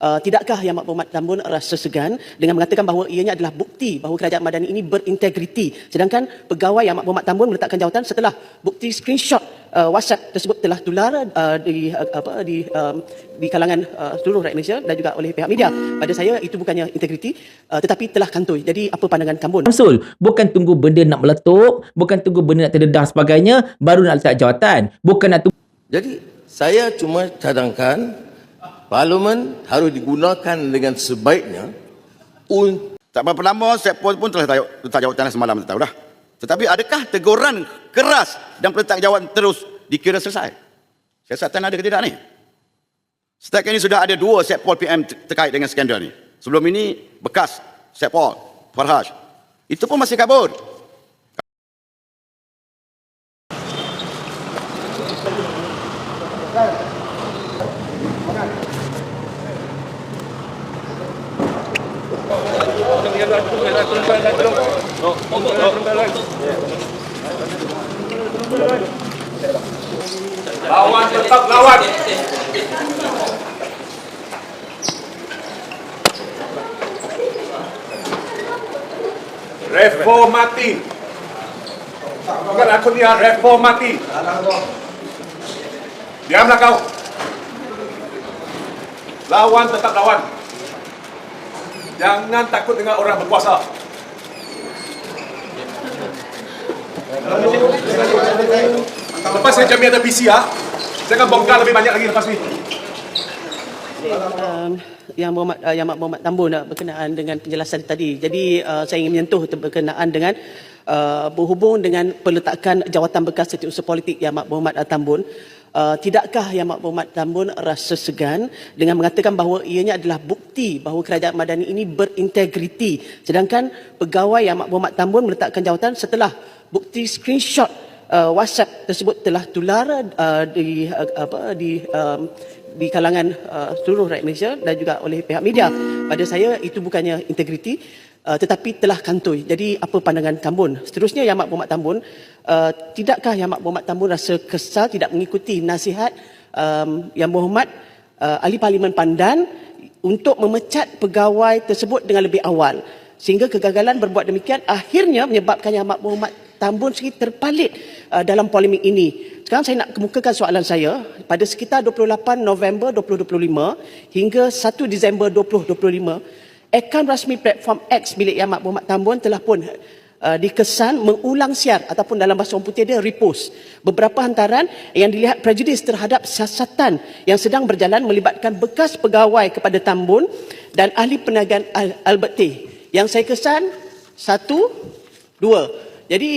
Uh, tidakkah Yang Berhormat Tambun rasa segan dengan mengatakan bahawa ianya adalah bukti bahawa kerajaan Madani ini berintegriti sedangkan pegawai Yang Berhormat Tambun meletakkan jawatan setelah bukti screenshot uh, WhatsApp tersebut telah tular uh, di uh, apa di um, di kalangan uh, seluruh rakyat Malaysia dan juga oleh pihak media. Pada saya itu bukannya integriti uh, tetapi telah kantoi. Jadi apa pandangan Tambun? Samsul, bukan tunggu benda nak meletup, bukan tunggu benda nak terdedah sebagainya, baru nak letak jawatan. Bukan nak tunggu Jadi saya cuma cadangkan parlimen harus digunakan dengan sebaiknya untuk Tak berapa lama Setpol pun telah letak letak jawatan semalam tak tahu dah. Tetapi adakah teguran keras dan pertanggungjawab terus dikira selesai? Siasatan ada ke tidak ni? Setakat ini sudah ada dua Setpol PM ter- terkait dengan skandal ni. Sebelum ini bekas Setpol Farhaj. Itu pun masih kabur. Lawan tetap lawan. Reformati. Bukan aku ni reformati. Diamlah kau. Lawan tetap lawan. Jangan takut dengan orang berkuasa. Lepas saya jamin ada PCR, saya akan bongkar lebih banyak lagi lepas ni. um, yang Muhammad uh, yang Muhammad Tambun uh, berkenaan dengan penjelasan tadi. Jadi uh, saya ingin menyentuh berkenaan dengan uh, berhubung dengan peletakan jawatan bekas setiausaha politik yang Mak Muhammad uh, Tambun. Uh, tidakkah yang Mak Muhammad Tambun rasa segan dengan mengatakan bahawa ianya adalah bukti bahawa kerajaan Madani ini berintegriti sedangkan pegawai yang Mak Muhammad Tambun meletakkan jawatan setelah bukti screenshot uh, WhatsApp tersebut telah tular uh, di uh, apa di um, di kalangan uh, seluruh rakyat Malaysia dan juga oleh pihak media. Pada saya itu bukannya integriti uh, tetapi telah kantoi. Jadi apa pandangan Tambun? Seterusnya Yang Mak Muhammad Tambun, uh, tidakkah Yang Mak Muhammad Tambun rasa kesal tidak mengikuti nasihat um, Yang Muhammad uh, Ahli Parlimen Pandan untuk memecat pegawai tersebut dengan lebih awal? Sehingga kegagalan berbuat demikian akhirnya menyebabkan Mak Muhammad Tambun sendiri terpalit uh, dalam polemik ini. Sekarang saya nak kemukakan soalan saya. Pada sekitar 28 November 2025 hingga 1 Disember 2025, akaun rasmi platform X milik Yang Mak Muhammad Tambun telah pun uh, dikesan mengulang siar ataupun dalam bahasa orang putih dia repost. Beberapa hantaran yang dilihat prejudis terhadap siasatan yang sedang berjalan melibatkan bekas pegawai kepada Tambun dan ahli perniagaan Al- Albert T. Yang saya kesan, satu, dua. Jadi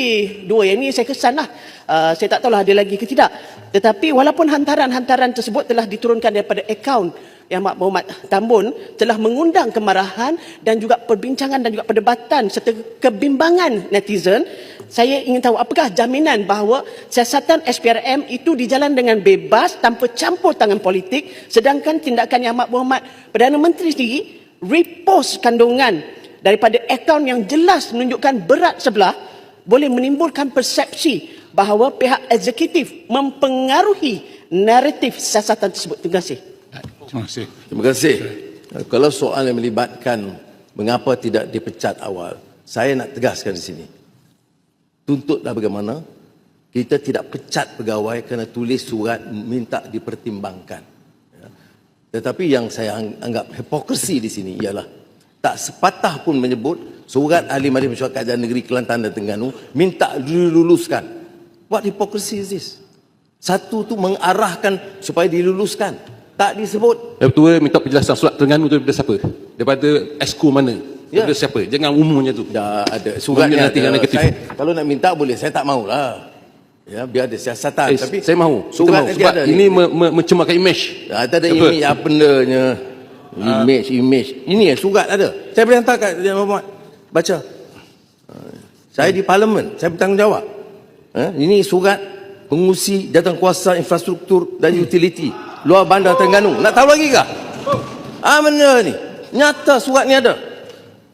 dua yang ini saya kesan lah. Uh, saya tak tahulah ada lagi ke tidak. Tetapi walaupun hantaran-hantaran tersebut telah diturunkan daripada akaun yang Mak Muhammad Tambun telah mengundang kemarahan dan juga perbincangan dan juga perdebatan serta kebimbangan netizen. Saya ingin tahu apakah jaminan bahawa siasatan SPRM itu dijalan dengan bebas tanpa campur tangan politik sedangkan tindakan yang Mak Muhammad Perdana Menteri sendiri repost kandungan daripada akaun yang jelas menunjukkan berat sebelah boleh menimbulkan persepsi bahawa pihak eksekutif mempengaruhi naratif siasatan tersebut. Terima kasih. Terima kasih. Terima kasih. Kalau soal yang melibatkan mengapa tidak dipecat awal, saya nak tegaskan di sini. Tuntutlah bagaimana kita tidak pecat pegawai kerana tulis surat minta dipertimbangkan. Ya. Tetapi yang saya ang- anggap hipokrisi di sini ialah tak sepatah pun menyebut surat ahli majlis mesyuarat kerajaan negeri Kelantan dan Terengganu minta diluluskan. What hypocrisy is this? Satu tu mengarahkan supaya diluluskan. Tak disebut. Yang tua minta penjelasan surat Terengganu tu daripada siapa? Daripada esko mana? Ya. Daripada siapa? Jangan umumnya tu. Dah ada suratnya nanti yang ada. negatif. Saya, kalau nak minta boleh, saya tak maulah. Ya, biar ada siasatan. Eh, Tapi saya mahu. Surat mahu. Sebab ada ini ni. me, me, mencemarkan image. Ah, tak ada Apa? image apa bendanya. Image, image. Ini yang surat ada. Saya boleh hantar kat Muhammad. Baca. Ah, Saya di parlimen, saya bertanggungjawab. Ha? Ini surat pengusi kuasa infrastruktur dan utility luar bandar Terengganu. Nak tahu lagi kah? Ah mana ni? Nyata surat ni ada.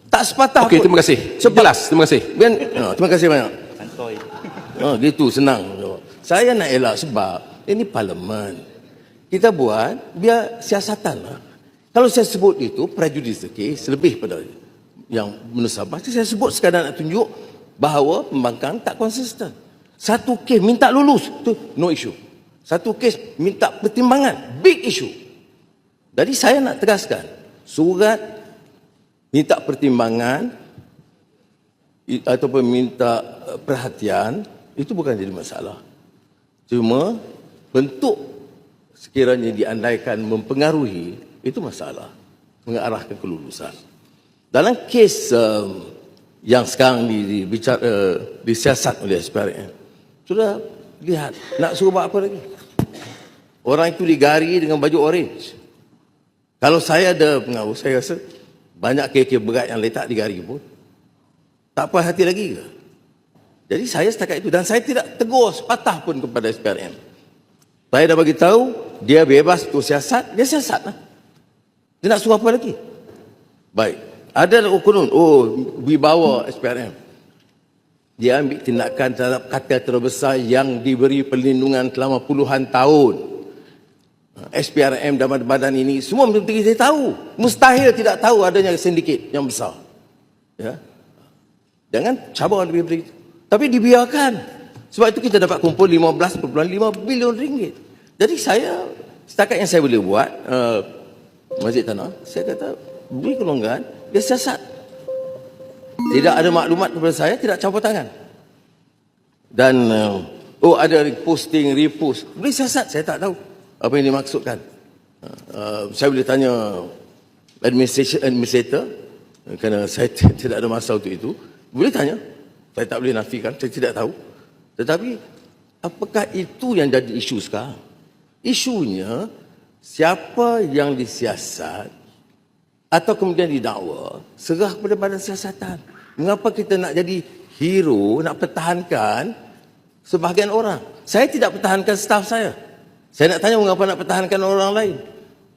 Tak sepatah Okey, pun. terima kasih. Sebab Jelas, terima kasih. Biar, oh, terima kasih banyak. Oh, gitu senang. Saya nak elak sebab ini parlimen. Kita buat biar siasatan lah. Kalau saya sebut itu prejudis kes lebih pada yang menusabah. Saya sebut sekadar nak tunjuk bahawa pembangkang tak konsisten. Satu kes minta lulus, tu no issue. Satu kes minta pertimbangan, big issue. Jadi saya nak tegaskan, surat minta pertimbangan ataupun minta eh, perhatian itu bukan jadi masalah. Cuma bentuk sekiranya diandaikan mempengaruhi itu masalah mengarahkan kelulusan. Dalam kes um, yang sekarang di, dibicara, uh, disiasat oleh SPRM, sudah lihat nak suruh buat apa lagi? Orang itu digari dengan baju orange. Kalau saya ada pengaruh, saya rasa banyak kes-kes berat yang letak digari pun tak puas hati lagi ke? Jadi saya setakat itu dan saya tidak tegur sepatah pun kepada SPRM. Saya dah bagi tahu dia bebas untuk siasat, dia siasat lah. Dia nak suruh apa lagi? Baik. Ada ukurun, oh wibawa SPRM. Dia ambil tindakan terhadap kartel terbesar yang diberi perlindungan selama puluhan tahun. SPRM dan badan ini semua menteri saya tahu. Mustahil tidak tahu adanya sindiket yang besar. Ya. Jangan cabar lebih beri. Tapi dibiarkan. Sebab itu kita dapat kumpul 15.5 bilion ringgit. Jadi saya, setakat yang saya boleh buat, uh, Masjid Tanah, saya kata, beri kelonggaran, dia siasat. Tidak ada maklumat kepada saya, tidak campur tangan. Dan, uh, oh ada posting, repost. Beri siasat, saya tak tahu apa yang dimaksudkan. Uh, uh, saya boleh tanya administration administrator kerana saya tidak ada masa untuk itu. Boleh tanya. Saya tak boleh nafikan, saya tidak tahu. Tetapi apakah itu yang jadi isu sekarang? Isunya siapa yang disiasat atau kemudian didakwa serah kepada badan siasatan. Mengapa kita nak jadi hero, nak pertahankan sebahagian orang? Saya tidak pertahankan staf saya. Saya nak tanya mengapa nak pertahankan orang lain?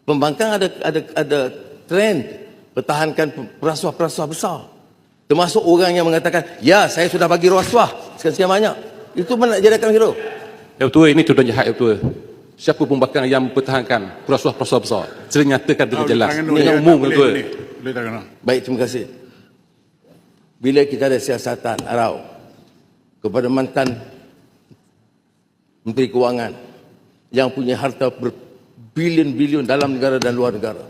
Pembangkang ada ada ada trend pertahankan perasuah-perasuah besar. Termasuk orang yang mengatakan, ya saya sudah bagi rasuah sekian-sekian banyak. Itu mana jadikan hero? Ya betul, ini tuduhan jahat ya betul. Siapa pembangkang yang mempertahankan perasuah-perasuah besar? Sering nyatakan dengan jelas. Dengan umum betul. Boleh tak kena. Baik, terima kasih. Bila kita ada siasatan arau kepada mantan Menteri Kewangan yang punya harta berbilion-bilion dalam negara dan luar negara.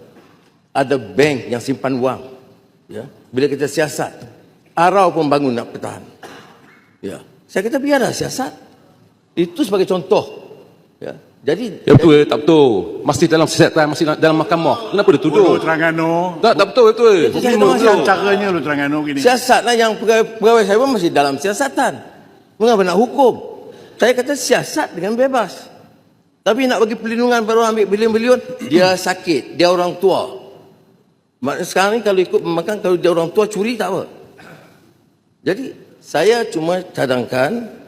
Ada bank yang simpan wang. Ya. Bila kita siasat, arau pembangun nak bertahan. Ya. Saya kata biarlah siasat. Itu sebagai contoh. Ya. Jadi Ya betul, tak betul. Masih dalam siasatan, masih dalam mahkamah. Kenapa dia tuduh? terangan no. Tak, tak betul, betul. Lu tahu. caranya lu terangan no gini. Siasatlah yang pegawai, pegawai saya pun masih dalam siasatan. Mengapa nak hukum? Saya kata siasat dengan bebas. Tapi nak bagi perlindungan baru ambil bilion-bilion, dia sakit, dia orang tua. Maknanya sekarang ni kalau ikut pembangkang, kalau dia orang tua curi tak apa. Jadi saya cuma cadangkan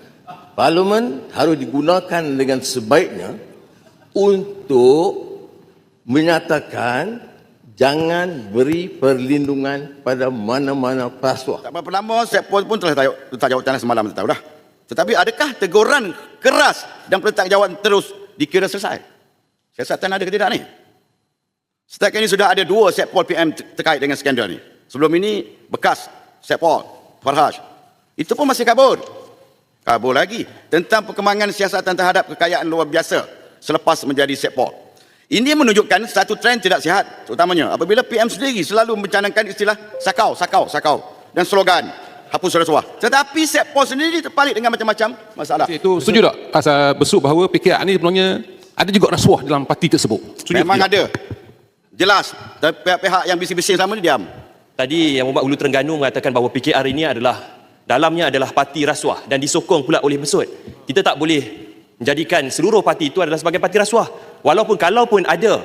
parlimen harus digunakan dengan sebaiknya untuk menyatakan jangan beri perlindungan pada mana-mana pasuah. Tak berapa lama Setpol pun telah tajuk, letak jawatan semalam tahu dah. Tetapi adakah teguran keras dan perletak jawatan terus dikira selesai? Siasatan ada ke tidak ni? Setakat ini sudah ada dua Setpol PM ter- terkait dengan skandal ni. Sebelum ini bekas Setpol, Farhaj. Itu pun masih kabur. Kabur lagi tentang perkembangan siasatan terhadap kekayaan luar biasa selepas menjadi Setpol. Ini menunjukkan satu trend tidak sihat terutamanya apabila PM sendiri selalu mencanangkan istilah sakau, sakau, sakau dan slogan hapus rasuah. Tetapi Setpol sendiri terpalit dengan macam-macam masalah. Itu setuju tak? Asal besuk bahawa PKR ni sebenarnya ada juga rasuah dalam parti tersebut. Setuju Memang tidak? ada. Jelas. Pihak-pihak yang bising-bising sama ni diam. Tadi Yang Mohd Ulu Terengganu mengatakan bahawa PKR ini adalah dalamnya adalah parti rasuah dan disokong pula oleh Mesut. Kita tak boleh menjadikan seluruh parti itu adalah sebagai parti rasuah. Walaupun kalaupun ada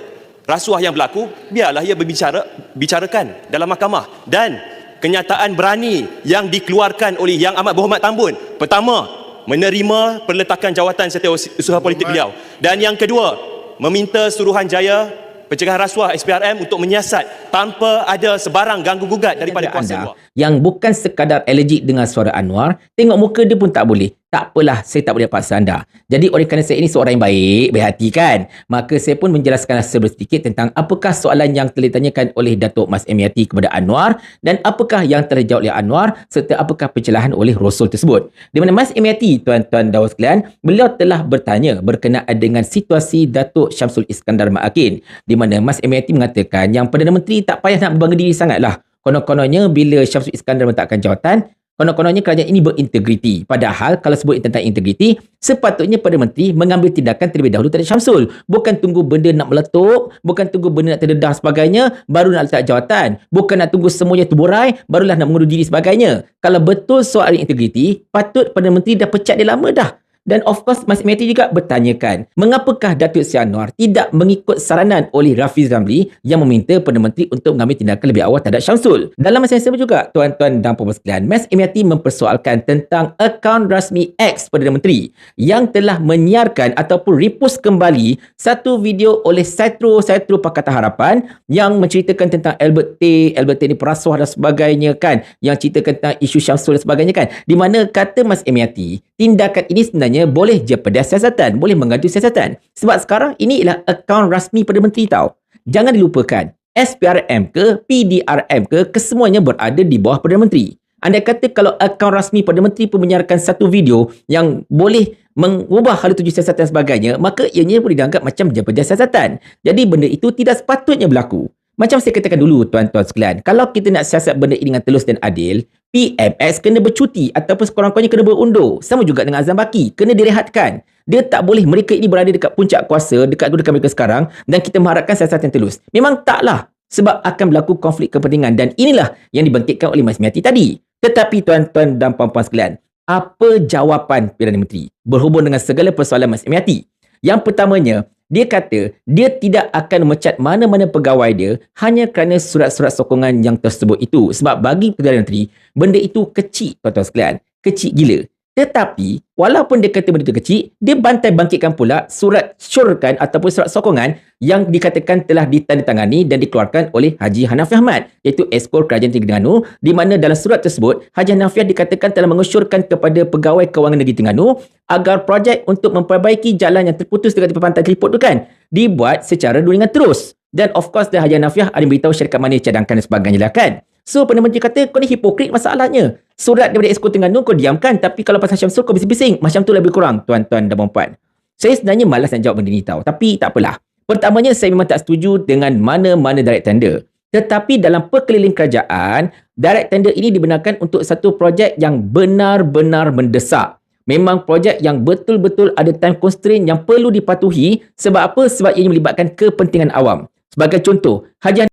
rasuah yang berlaku, biarlah ia berbicara bicarakan dalam mahkamah dan kenyataan berani yang dikeluarkan oleh Yang Amat Berhormat Tambun. Pertama, menerima perletakan jawatan setiausaha politik beliau. Dan yang kedua, meminta Suruhanjaya pencegahan rasuah SPRM untuk menyiasat tanpa ada sebarang ganggu gugat daripada kuasa anda luar. yang bukan sekadar allergic dengan suara Anwar, tengok muka dia pun tak boleh. Tak apalah, saya tak boleh paksa anda. Jadi oleh kerana saya ini seorang yang baik, baik hati kan? Maka saya pun menjelaskan sedikit tentang apakah soalan yang telah ditanyakan oleh Datuk Mas Emiati kepada Anwar dan apakah yang telah dijawab oleh Anwar serta apakah pencerahan oleh Rasul tersebut. Di mana Mas Emiati, tuan-tuan dan sekalian, beliau telah bertanya berkenaan dengan situasi Datuk Syamsul Iskandar Ma'akin. Di mana Mas Emiati mengatakan yang Perdana Menteri tak payah nak berbangga diri sangatlah. Konon-kononnya bila Syamsul Iskandar meletakkan jawatan, konon-kononnya kerajaan ini berintegriti. Padahal kalau sebut tentang integriti, sepatutnya Perdana Menteri mengambil tindakan terlebih dahulu terhadap Syamsul. Bukan tunggu benda nak meletup, bukan tunggu benda nak terdedah sebagainya, baru nak letak jawatan. Bukan nak tunggu semuanya terburai, barulah nak mengundur diri sebagainya. Kalau betul soal integriti, patut Perdana Menteri dah pecat dia lama dah. Dan of course Mas Mehdi juga bertanyakan mengapakah Datuk Seri Anwar tidak mengikut saranan oleh Rafiz Ramli yang meminta Perdana Menteri untuk mengambil tindakan lebih awal terhadap Syamsul. Dalam masa yang sama juga, tuan-tuan dan puan sekalian, Mas Emiati mempersoalkan tentang akaun rasmi X Perdana Menteri yang telah menyiarkan ataupun repost kembali satu video oleh Setro Setro Pakatan Harapan yang menceritakan tentang Albert T, Albert T ni perasuah dan sebagainya kan, yang ceritakan tentang isu Syamsul dan sebagainya kan. Di mana kata Mas Emiati, tindakan ini sebenarnya boleh jeopardize siasatan, boleh mengadu siasatan. Sebab sekarang ini ialah akaun rasmi Perdana Menteri tau. Jangan dilupakan, SPRM ke, PDRM ke, kesemuanya berada di bawah Perdana Menteri. Anda kata kalau akaun rasmi Perdana Menteri pun menyiarkan satu video yang boleh mengubah hal tuju siasatan sebagainya, maka ianya boleh dianggap macam jeopardize siasatan. Jadi benda itu tidak sepatutnya berlaku. Macam saya katakan dulu tuan-tuan sekalian, kalau kita nak siasat benda ini dengan telus dan adil, PMS kena bercuti ataupun sekurang-kurangnya kena berundur. Sama juga dengan Azam Baki, kena direhatkan. Dia tak boleh mereka ini berada dekat puncak kuasa, dekat dekat mereka sekarang dan kita mengharapkan siasatan telus. Memang taklah sebab akan berlaku konflik kepentingan dan inilah yang dibangkitkan oleh Mas Miati tadi. Tetapi tuan-tuan dan puan-puan sekalian, apa jawapan Perdana Menteri berhubung dengan segala persoalan Mas Miati? Yang pertamanya, dia kata dia tidak akan memecat mana-mana pegawai dia hanya kerana surat-surat sokongan yang tersebut itu. Sebab bagi Perdana Menteri, benda itu kecil tuan-tuan sekalian. Kecil gila. Tetapi, walaupun dia kata benda itu kecil, dia bantai bangkitkan pula surat syurkan ataupun surat sokongan yang dikatakan telah ditandatangani dan dikeluarkan oleh Haji Hanafi Ahmad, iaitu Eskor Kerajaan Tinggi Terengganu, di mana dalam surat tersebut, Haji Hanafi dikatakan telah mengusyurkan kepada Pegawai Kewangan Negeri Terengganu agar projek untuk memperbaiki jalan yang terputus dekat tepi pantai Keliput tu kan, dibuat secara duringan terus. Dan of course, dah Haji Hanafiah ada beritahu syarikat mana cadangkan dan sebagainya lah kan. So, Perdana Menteri kata, kau ni hipokrit masalahnya. Surat daripada Esko Terengganu kau diamkan, tapi kalau pasal Syamsul kau bising-bising. Macam tu lebih kurang, tuan-tuan dan puan Saya sebenarnya malas nak jawab benda ni tau. Tapi tak apalah. Pertamanya, saya memang tak setuju dengan mana-mana direct tender. Tetapi dalam perkeliling kerajaan, direct tender ini dibenarkan untuk satu projek yang benar-benar mendesak. Memang projek yang betul-betul ada time constraint yang perlu dipatuhi sebab apa? Sebab ia melibatkan kepentingan awam. Sebagai contoh, Haji